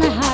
gonna happen.